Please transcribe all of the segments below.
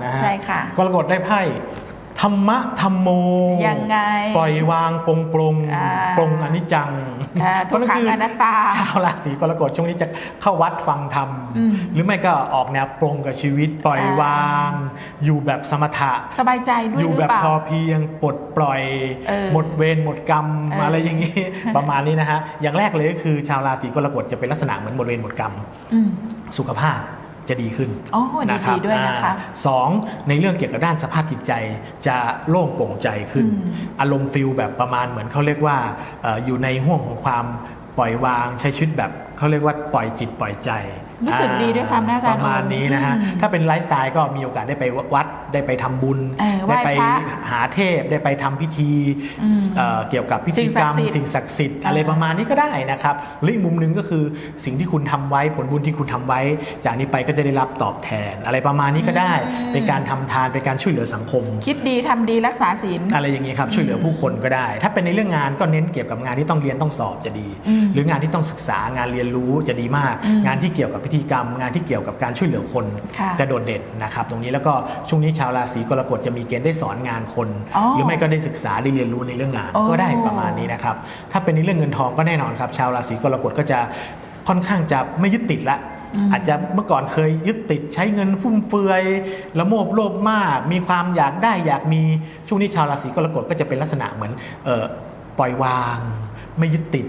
นะฮะใช่ค่ะกรกฎได้ไพ่ธรรมะธรรมโมยังไงปล่อยวางปรงปรงอ่าปรงอนิจจังอ่าทุกขังอนัตตาชาวราศีกรกฎช่วงนี้จะเข้าวัดฟังธรรมอืมหรือไม่ก็ออกแนวปรงกับชีวิตปล่อยอ่าวาง อยู่แบบสมถะสบายใจด้วยอยู่หรืแบอบเปล่าพอเพียงปลดปล่อยเออหมดเวรหมดกรรมเออออะไรอย่างนี้ประมาณนี้นะฮะอย่างแรกเลยก็คือชาวราศีกรกฎจะเป็นลักษณะเหมือนหมดเวรหมดกรรมอืมสุขภาพ จะดีขึ้นอ๋อดีนะครับด้วยนะคะอ่าสองในเรื่องเกี่ยวกับด้านสภาพจิตใจจะโล่งโปร่งใจขึ้นอืมอารมณ์ฟิลแบบประมาณเหมือนเขาเรียกว่าเอ่ออยู่ในห่วงของความปล่อยวางใช้ชีวิตแบบเขาเรียกว่าปล่อยจิตปล่อยใจรู้สึกดีด้วยซ้ำนะอาจารย์ประมาณนี้นะฮะอืมถ้าเป็นไลฟ์สไตล์ก็มีโอกาสได้ไปวัด ได้ไปทำบุญเออไหว้ได้ไปพระหาเทพได้ไปทำพิธีอืมเอ่อเกี่ยวกับพิธีกรรม สิ่งศักดิ์สิทธิ์สิ่งศักดิ์สิทธิ์อะไรอ่าประมาณนี้ก็ได้นะครับหรืออีกมุมหนึ่งก็คือสิ่งที่คุณทำไว้ผลบุญที่คุณทำไว้ จากนี้ไปก็จะได้รับตอบแทน อะไรประมาณนี้ก็ได้ เป็นการทำทานเป็นการช่วยเหลือสังคม คิดดีทำดีรักษาศีลอะไรอย่างนี้ครับช่วยเหลือผู้คนก็ได้ ถ้าเป็นในเรื่องงานก็เน้นเกี่ยวกับงานที่ต้องเรียนต้องสอบจะดีอืมหรืองานที่ต้องศึกษางานเรียนรู้จะดีมากอืมงานที่เกี่ยวกับพิธีกรรม งานที่เกี่ยวกับการช่วยเหลือคนค่ะจะโดดเด่นนะครับ ตรงนี้แล้วก็ช่วงนี้ชาวราศีกรกฎจะมีเกณฑ์ได้สอนงานคนอ๋อหรือไม่ก็ได้ศึกษาได้เรียนรู้ในเรื่องงานโอ้ก็ได้ประมาณนี้นะครับถ้าเป็นในเรื่องเงินทองก็แน่นอนครับ ชาวราศีกรกฎก็จะค่อนข้างจะไม่ยึดติดละอืมอาจจะเมื่อก่อนเคยยึดติดใช้เงินฟุ่มเฟือยละโมบโลภมาก มีความอยากได้อยากมีช่วงนี้ชาวราศีกรกฎก็จะเป็นลักษณะเหมือนเอ่อปล่อยวาง ไม่ยึดติด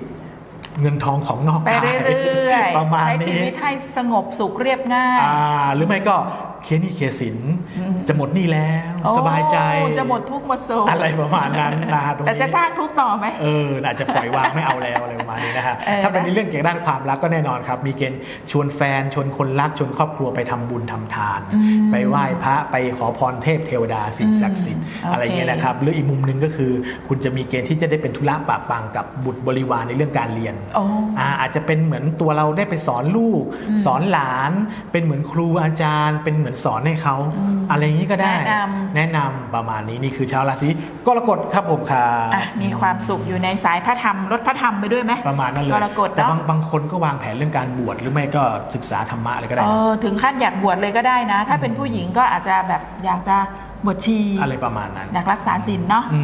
เงินทองของนอกไปกายเรื่อยประมาณใช้ชีนี้วิตให้สงบสุขเรียบง่ายอ่าหรือไม่ก็เคลียร์หนี่เคลียร์สินอืมจะหมดหนี้แล้วโอ้สบายใจจะหมดทุกข์หมดโศกอะไรประมาณนั้นนะฮะตรงนี้แต่จะสร้างทุกข์ต่อไหมเอออาจจะปล่อยวางไม่เอาแล้วอะไรประมาณนี้นะฮะเออถ้าเป็นในเรื่องเกี่ยวกับด้านความรักก็แน่นอนครับ มีเกณฑ์ชวนแฟนชวนคนรักชวนครอบครัวไปทำบุญทำทานอืมไปไหว้พระไปขอพรเทพเทวดาสิ่งศักดิ์สิทธิ์อืมอะไรเงี้ยโอเคนะครับหรืออีกมุมหนึ่งก็คือ คุณจะมีเกณฑ์ที่จะได้เป็นธุระปะปังกับบุตรบริวารในเรื่องการเรียนโอ้อ่าอาจจะเป็นเหมือนตัวเราได้ไปสอนลูก สอนหลาน เป็นเหมือนครูอาจารย์ เป็นเหมือนสอนให้เขาอืมอะไรอย่างนี้ก็ได้ แนะนำแนะนำประมาณนี้นี่คือชาวราศีกรกฎครับผมค่ะอะมีความสุขอยู่ในสายพระธรรมลดพระธรรมไปด้วยไหมประมาณนั้นเลยกรกฎแต่เนาะบางบางคนก็วางแผนเรื่องการบวชหรือไม่ก็ศึกษาธรรมะอะไรก็ได้เอนะอถึงขั้นอยากบวชเลยก็ได้นะ ถ้าเป็นผู้หญิงก็อาจจะแบบอยากจะบวชชีอะไรประมาณนั้นอยากรักษาศีลเนาะอืม